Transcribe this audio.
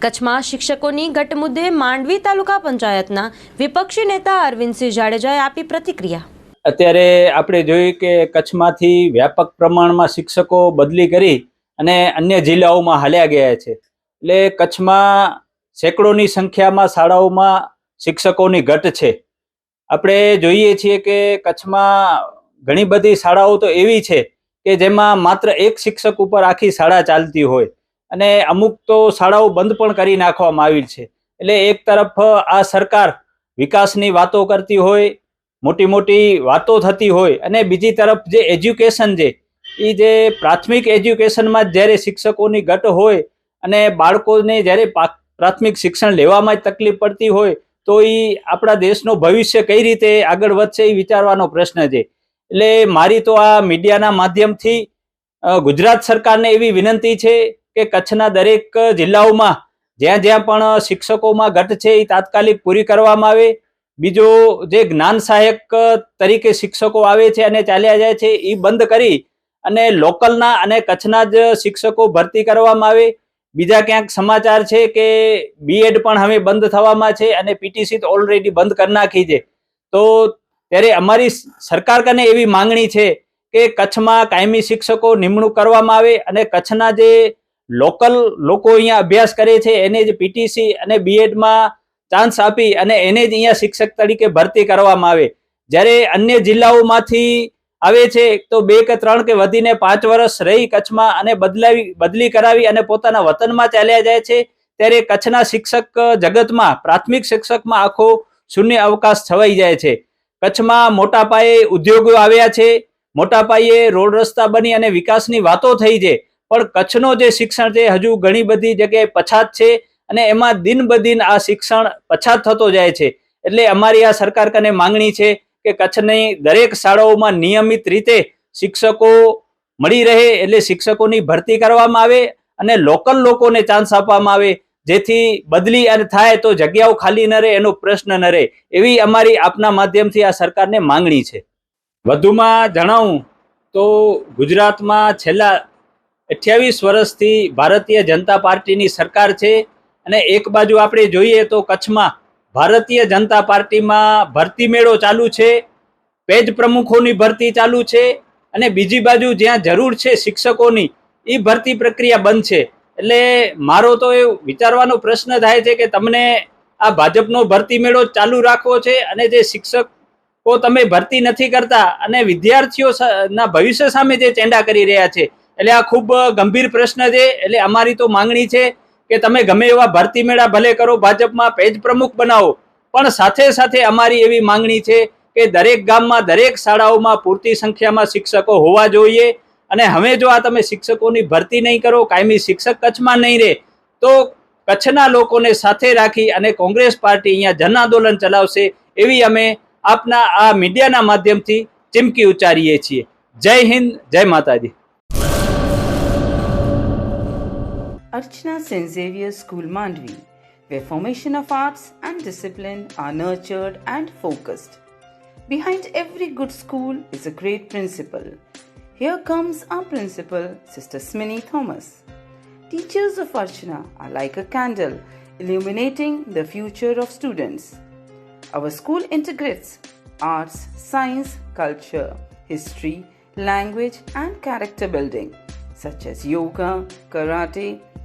કચ્છમાં શિક્ષકોની ઘટ મુદ્દે માંડવી તાલુકા પંચાયતના વિપક્ષી નેતા અરવિંદસિંહ જાડેજાએ આપી પ્રતિક્રિયા. અત્યારે આપણે જોયું કે કચ્છમાંથી વ્યાપક પ્રમાણમાં શિક્ષકો બદલી કરી અને અન્ય જિલ્લાઓમાં હાલ્યા ગયા છે. એટલે કચ્છમાં સેંકડોની સંખ્યામાં શાળાઓમાં શિક્ષકોની ઘટ છે. આપણે જોઈએ છીએ કે કચ્છમાં ઘણી બધી શાળાઓ તો એવી છે કે જેમાં માત્ર એક શિક્ષક ઉપર આખી શાળા ચાલતી હોય. અને અમુક તો શાળાઓ બંધ પણ કરી નાખવામાં આવી છે. એટલે એક તરફ આ સરકાર વિકાસની વાતો કરતી હોય મોટી મોટી વાતો થતી હોય અને બીજી તરફ જે એજ્યુકેશન છે એ જે પ્રાથમિક એજ્યુકેશનમાં જ્યારે શિક્ષકોની ઘટ હોય અને બાળકોને જ્યારે પ્રાથમિક શિક્ષણ લેવામાં તકલીફ પડતી હોય, તો એ આપણા દેશનું ભવિષ્ય કઈ રીતે આગળ વધશે એ વિચારવાનો પ્રશ્ન છે. એટલે મારી તો આ મીડિયાના માધ્યમથી ગુજરાત સરકારને એવી વિનંતી છે કે કચ્છના દરેક જિલ્લાઓમાં જ્યાં જ્યાં પણ શિક્ષકોમાં ઘટ છે એ તાત્કાલિક પૂરી કરવામાં આવે. બીજો જે જ્ઞાન સહાયક તરીકે શિક્ષકો આવે છે અને ચાલ્યા જાય છે એ બંધ કરી અને લોકલના અને કચ્છના જ શિક્ષકો ભરતી કરવામાં આવે. બીજા ક્યાંક સમાચાર છે કે બીએડ પણ હવે બંધ થવામાં છે અને પીટીસી તો ઓલરેડી બંધ કરી નાખી છે. તો ત્યારે અમારી સરકાર કને એવી માંગણી છે કે કચ્છમાં કાયમી શિક્ષકો નિમણૂક કરવામાં આવે અને કચ્છના જે લોકલ લોકો અહીંયા અભ્યાસ કરે છે, એને જ પીટીસી અને બીએડમાં ચાન્સ આપી અને એને જ અહીંયા શિક્ષક તરીકે ભરતી કરવામાં આવે. જ્યારે અન્ય જિલ્લાઓમાંથી આવે છે, તો બે કે ત્રણ કે વધીને પાંચ વર્ષ રહી કચ્છમાં અને બદલાવી, બદલી કરાવી અને પોતાના વતનમાં ચાલ્યા જાય છે, ત્યારે કચ્છના શિક્ષક જગતમાં, પ્રાથમિક શિક્ષકમાં આખો શૂન્ય અવકાશ છવાઈ જાય છે. કચ્છમાં મોટા પાયે ઉદ્યોગો આવ્યા છે, મોટા પાયે રોડ રસ્તા બની અને વિકાસની વાતો થઈ છે. પણ કચ્છનો જે શિક્ષણ છે હજુ ઘણી બધી જગ્યાએ પછાત છે અને એમાં દિન બદિન આ શિક્ષણ પછાત થતો જાય છે. એટલે અમારી આ સરકાર કને માંગણી છે કે કચ્છની દરેક શાળાઓમાં નિયમિત રીતે શિક્ષકો મળી રહે એટલે શિક્ષકોની ભરતી કરવામાં આવે અને લોકલ લોકોને ચાન્સ આપવામાં આવે. જેથી બદલી અને થાય તો જગ્યાઓ ખાલી ન રહે, એનો પ્રશ્ન ન રહે. એવી અમારી આપના માધ્યમથી આ સરકારને માંગણી છે. વધુમાં જણાવું તો ગુજરાતમાં છેલ્લા અઠ્યાવીસ વર્ષથી ભારતીય જનતા પાર્ટીની સરકાર છે અને એક બાજુ આપણે જોઈએ તો કચ્છમાં ભારતીય જનતા પાર્ટીમાં ભરતી મેળો ચાલુ છે, પેજ પ્રમુખોની ભરતી ચાલુ છે અને બીજી બાજુ જ્યાં જરૂર છે શિક્ષકોની, એ ભરતી પ્રક્રિયા બંધ છે. એટલે મારો તો એ વિચારવાનો પ્રશ્ન થાય છે કે તમને આ ભાજપનો ભરતી મેળો ચાલુ રાખવો છે અને જે શિક્ષકો તમે ભરતી નથી કરતા અને વિદ્યાર્થીઓ ના ભવિષ્ય સામે જે ચેંડા કરી રહ્યા છે એટલે આ ખૂબ ગંભીર પ્રશ્ન છે. એટલે અમારી તો માંગણી છે કે તમે ગમે એવા ભરતી મેળા ભલે કરો, ભાજપમાં પેજ પ્રમુખ બનાવો. પણ સાથે સાથે અમારી એવી માંગણી છે કે દરેક ગામમાં, દરેક શાળાઓમાં પૂરતી સંખ્યામાં શિક્ષકો હોવા જોઈએ. અને હવે જો આ તમે શિક્ષકોની ભરતી નહીં કરો, કાયમી શિક્ષક કચ્છમાં નહીં રહે, તો કચ્છના લોકોને સાથે રાખી અને કોંગ્રેસ પાર્ટી અહીંયા જન આંદોલન ચલાવશે એવી અમે આપના આ મીડિયાના માધ્યમથી ચીમકી ઉચ્ચારીએ છીએ. જય હિન્દ, જય માતાજી. Archana St. School Mandvi, where formation of arts and discipline are nurtured and focused. Behind every good school is a great principal. Here comes our principal, Sister Smini Thomas. Teachers of Archana are like a candle illuminating the future of students. Our school integrates arts, science, culture, history, language, and character building, such as yoga, karate,